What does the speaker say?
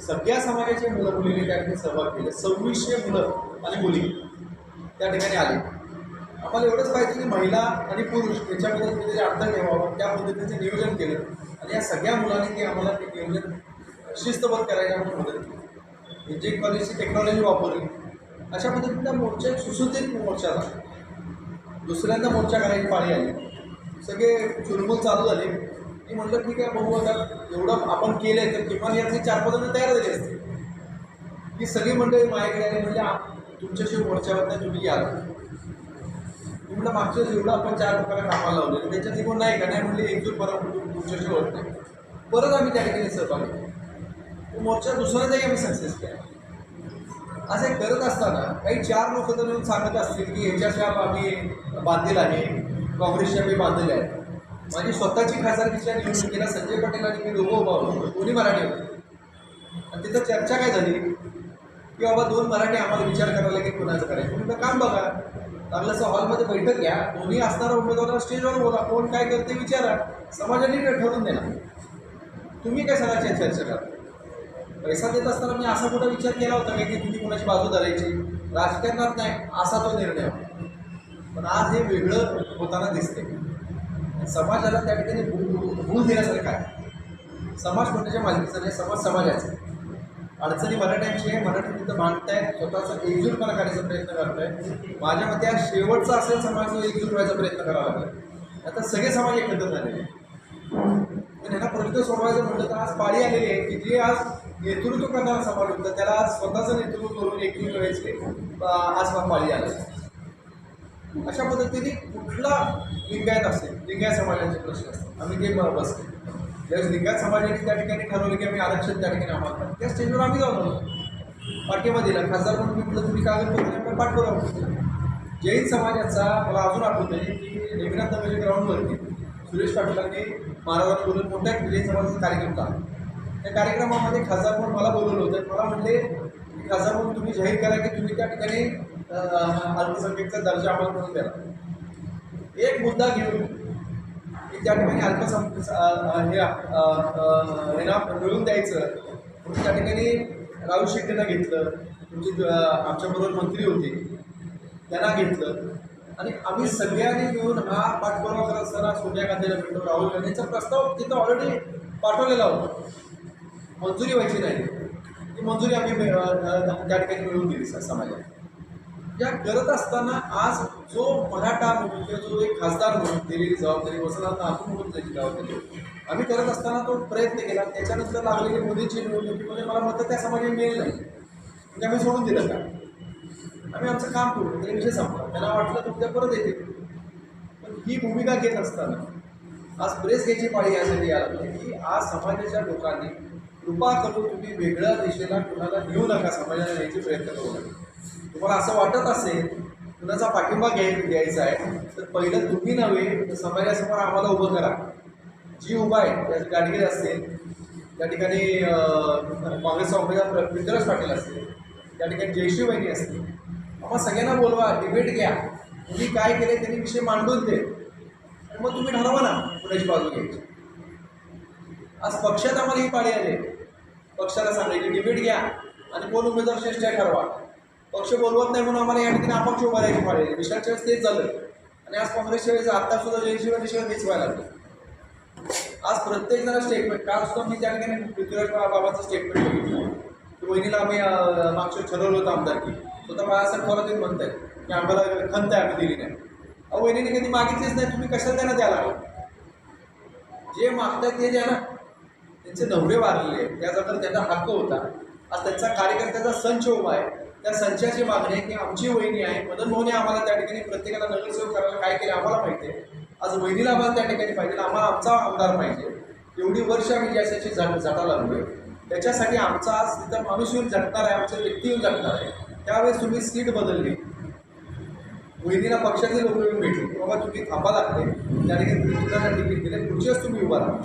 सगळ्या समाजाचे मुलं मुलींनी त्या ठिकाणी सहभाग केले. सव्वीसशे मुलं आणि मुली त्या ठिकाणी आले. आम्हाला एवढंच पाहिजे की महिला आणि पुरुष याच्यामध्ये कुठेतरी अर्थ ठेवावं त्या पद्धतीचं नियोजन केलं. आणि या सगळ्या मुलांनी ते आम्हाला ते नियोजन शिस्तबद्ध करायला म्हणून मदत केली. इंजिनिअरिंग कॉलेजची टेक्नॉलॉजी वापरली. अशा पद्धतीचा मोर्चा सुसूचित मोर्चा झाला. दुसऱ्यांदा मोर्चा करायची पाळी आली. सगळे चुलबुल चालू झाले. मी म्हटलं ठीक आहे बघू आता एवढं आपण केलं आहे तर किमान यातली चार पाच जण तयार झाली असते ही सगळी मंडळी माझ्याकडे आली म्हणजे तुमच्याशी मोर्चावर तुम्ही याल मी म्हटलं मागच्या एवढं आपण चार लोकांना कामाला लावले त्याच्यात निघून नाही का? नाही म्हणले एकजूट परत तुमच्याशी होत नाही. परत आम्ही त्या ठिकाणी सहभागी मोर्चा दुसऱ्या मोर्चा आम्ही सक्सेस केला. असे करत असताना काही चार लोक जर येऊन सांगत असतील की ह्याच्याशी आम्ही बांधील आहे काँग्रेसशी आम्ही बांधले आहे माझी स्वतःची खासदारकीच्या निवडणुकीला संजय पटेल आणि मी दोघं उभा होतो. दोन्ही मराठी होते. आणि तिथं चर्चा काय झाली? की बाबा दोन मराठी आम्हाला विचार करायला की कुणाचं करायचं? म्हणलं काम बघा. चांगलं असं हॉलमध्ये बैठक घ्या. दोन्ही असणारा उमेदवाराला स्टेजवर बोला. कोण काय करते विचारा. समाजाने ठरवून देणार तुम्ही काय सगळ्याची चर्चा करा पैसा देत असताना मी असा कुठं विचार केला होता काय की तुम्ही कोणाची बाजू धरायची? राजकारणात नाही. असा तो निर्णय होता. पण आज हे वेगळं होताना दिसते समाजाला त्या ठिकाणी भूल भूल दिल्यासारखं आहे. समाज कोणाच्या मालकीचा नाही समाज समाजाचा अडचणी मराठ्यांची आहे मराठी तिथं मांडताय स्वतःचा एकजूटपणा करायचा प्रयत्न करताय माझ्या मते आज शेवटचा असेल समाज एकजूट व्हायचा प्रयत्न करावा लागेल. आता सगळे समाज एकत्र झालेले आहेत. पण यांना प्रश्न सोडवायचं म्हटलं तर आज पाळी आलेली आहे की जे आज नेतृत्व करणारा समाज होता त्याला आज स्वतःचं नेतृत्व करून एकजूट करायचे आज हा पाळी आलं. अशा पद्धतीने कुठला लिंगायत असेल लिंगायत समाजाचे प्रश्न असतात. आम्ही ते बरं बसतो. ज्यावेळेस लिंगायत समाजाने त्या ठिकाणी ठरवलं की आम्ही आरक्षण त्या ठिकाणी आम्हाला त्या स्टेजवर आम्ही जाऊन आलो. पाठिंबा दिला. खासदार म्हणून मी म्हटलं तुम्ही कागदपत्र आपण पाठपुरावा जैन समाजाचा मला अजून आठवत आहे की रेविनाथ नगरच्या ग्राउंडवरती सुरेश पाटलांनी महाराजांना बोलून मोठ्या जैन समाजाचा कार्यक्रम झाला त्या कार्यक्रमामध्ये खासदार म्हणून मला बोलवलं होतं. मला म्हटले की खासदार म्हणून तुम्ही जाहीर करा की तुम्ही त्या ठिकाणी तर अल्पसंख्याकचा दर्जा आम्हाला करून द्यावा. एक मुद्दा घेऊन की त्या ठिकाणी अल्पसंख्य अं, हे ना मिळवून द्यायचं म्हणून त्या ठिकाणी राहुल शेट्टींना घेतलं म्हणजे, तुमची आमच्याबरोबर मंत्री होते त्यांना घेतलं. आणि आम्ही सगळ्यांनी मिळून हा पाठपुरावा करत असताना सोनिया गांधीला भेटलो राहुल गांधीचा प्रस्ताव तिथं ऑलरेडी पाठवलेला होता. मंजुरी व्हायची नाही. ती मंजुरी आम्ही त्या ठिकाणी मिळवून दिली समाजाला. या करत असताना आज जो मराठा म्हणून किंवा जो एक खासदार म्हणून दिलेली जबाबदारी वसंतराव आपण म्हणून त्याची जबाबदारी आम्ही करत असताना तो प्रयत्न केला. त्याच्यानंतर लागलेली मोदींची निवडणुकीमध्ये म्हणजे मला मतं त्या समाजाने मिळेल नाही. म्हणजे आम्ही सोडून दिलं का? आम्ही आमचं काम करू. म्हणजे विषय संपला. त्यांना वाटलं तर परत येते पण ही भूमिका घेत असताना आज प्रेस घ्यायची पाळी यासाठी आला. की आज समाजाच्या लोकांनी कृपा करून तुम्ही वेगळ्या दिशेला कुणाला नेऊ नका समाजाला न्यायचे प्रयत्न करू नका. तुम्हाला असं वाटत असेल कुणाचा पाठिंबा घ्याय घ्यायचा आहे तर पहिलं तुम्ही नव्हे तर समाजासमोर आम्हाला उभं करा. जी उभा आहे त्या गाडगिरी असतील त्या ठिकाणी काँग्रेसचा उमेदवार पृथ्वीराज पाटील असतील त्या ठिकाणी जयश्री वहिनी असतील आम्हाला सगळ्यांना बोलवा डिबेट घ्या. तुम्ही काय केले त्यांनी विषय मांडून दे. मग तुम्ही ठरवा ना कुणाची बाजू घ्यायची आज पक्षात आम्हाला ही पाळी आले. पक्षाला सांगायची डिबेट घ्या आणि कोण उमेदवार श्रेष्ठ आहे ठरवा. पक्ष बोलवत नाही म्हणून आम्हाला या ठिकाणी अपक्ष उभा राहायची पाळी आली. विशालच्या वेळेस तेच झालं. आणि आज काँग्रेसच्या वेळेस आत्तासुद्धा सुद्धा जयश्री वहिनीशिवाय व्हायला लागलं. आज प्रत्येक जण स्टेटमेंट काल सुद्धा मी त्या ठिकाणी पृथ्वीराज बाबाचं स्टेटमेंट बघितलं. की वहिनीला आम्ही अं, मागच्या ठरवलं होतं आमदारकी. स्वतः बाळासाहेब थोरात म्हणत आहे की आम्हाला खंत आहे आम्ही दिली नाही. अहो वहिनीने कधी मागितलीच नाही तुम्ही कशाला त्यांना द्यायला जे मागतात ते द्या ना. त्यांचे नवरे वारलेले त्याचा त्या जागा त्यांचा हक्क होता. आज त्यांचा कार्यकर्त्याचा संच उभा आहे. त्या संचाची मागणी आहे की आमची वहिनी आहे. मदन मोहने आम्हाला त्या ठिकाणी प्रत्येकाला नगरसेवक करायला काय केलं आम्हाला माहिती आहे. आज वहिनीला आम्हाला त्या ठिकाणी पाहिजे आम्हाला आमचा आमदार पाहिजे. एवढी वर्ष आम्ही ज्याच्याशी झट झटा लागलो त्याच्यासाठी आमचा आज तिथं माणूस येऊन झटणार आहे आमचं व्यक्ती येऊन झटणार आहे. त्यावेळेस तुम्ही सीट बदलली. वहिनीला पक्षाचे लोक येऊन भेटले. बाबा तुम्ही थांबा लागते त्या ठिकाणी तिकीट दिले. पुढच्याच तुम्ही उभा राहा.